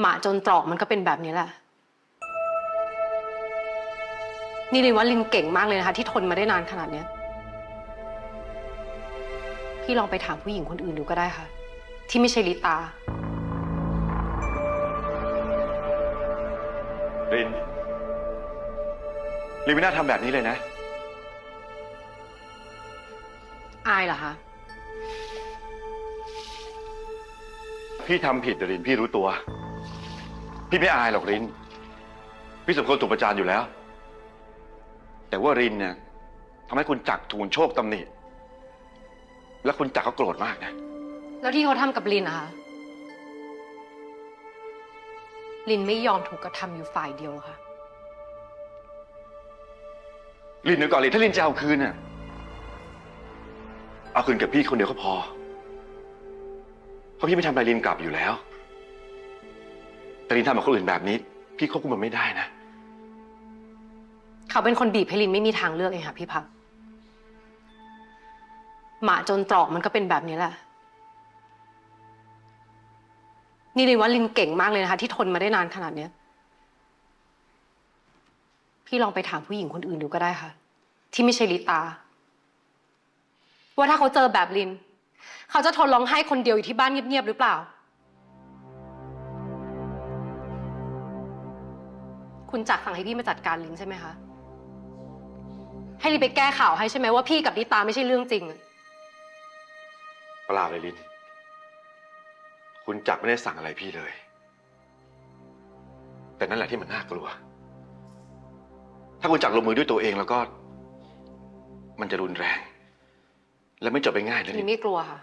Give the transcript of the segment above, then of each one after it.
หมาจนตรอกมันก็เป็นแบบนี้แหละ นี่ลินว่าลินเก่งมากเลยนะคะ ที่ทนมาได้นานขนาดเนี้ย พี่ลองไปถามผู้หญิงคนอื่นดูก็ได้ค่ะ ที่ไม่ใช่ลิตา รินลินไม่น่าทำแบบนี้เลยนะ อายเหรอคะ พี่ทำผิดแต่รินพี่รู้ตัว พี่ไม่อายหรอกรินพี่สมควรถูกประจานอยู่แล้ว แต่ว่ารินเนี่ยทำให้คุณจักรทูลโชคตำหนิ และคุณจักรก็โกรธมากนะ แล้วที่เขาทำกับลินนะคะ ลินไม่ยอมถูกกระทำอยู่ฝ่ายเดียวหรอกค่ะ ลินเดี๋ยวก่อนลินถ้าลินจะเอาคืนน่ะ เอาคืนกับพี่คนเดียวก็พอ เพราะพี่ไม่ทำอะไรลินกลับอยู่แล้ว แต่ลินทำกับคนอื่นแบบนี้ พี่ควบคุมมันไม่ได้นะ เขาเป็นคนบีบให้ลินไม่มีทางเลือกเองค่ะพี่พักหมาจนตรอกมันก็เป็นแบบนี้แหละ นี่ลินว่าลินเก่งมากเลยนะคะ ที่ทนมาได้นานขนาดเนี้ย พี่ลองไปถามผู้หญิงคนอื่นดูก็ได้ค่ะ ที่ไม่ใช่ลิตา ว่าถ้าเขาเจอแบบลิน เขาจะทนร้องไห้คนเดียวอยู่ที่บ้านเงียบๆหรือเปล่า คุณจักรสั่งให้พี่มาจัดการลินใช่ไหมคะ ให้ลินไปแก้ข่าวให้ใช่ไหมว่าพี่กับลิตาไม่ใช่เรื่องจริงเปล่าเลยลิน คุณจักรไม่ได้สั่งอะไรพี่เลย แต่นั่นแหละที่มันน่ากลัว ถ้าคุณจักรลงมือด้วยตัวเองแล้วก็ มันจะรุนแรง และไม่จบไปง่ายนะลิลินนไม่กลัวค่ะ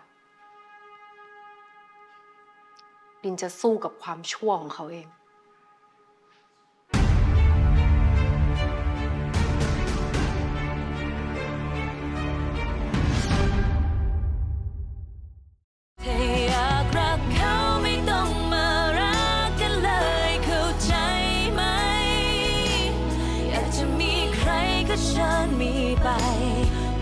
ลินจะสู้กับความชั่วของเขาเอง รก็เชิญมีไป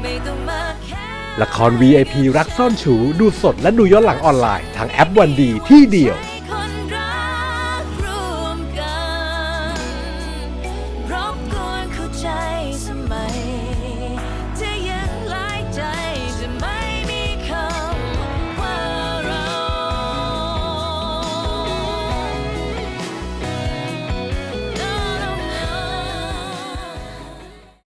ไม่ต้องมาแค่ละคร VIP รักซ่อนชูดูสดและดูย้อนหลังออนไลน์ทางแอปวันดีที่เดียว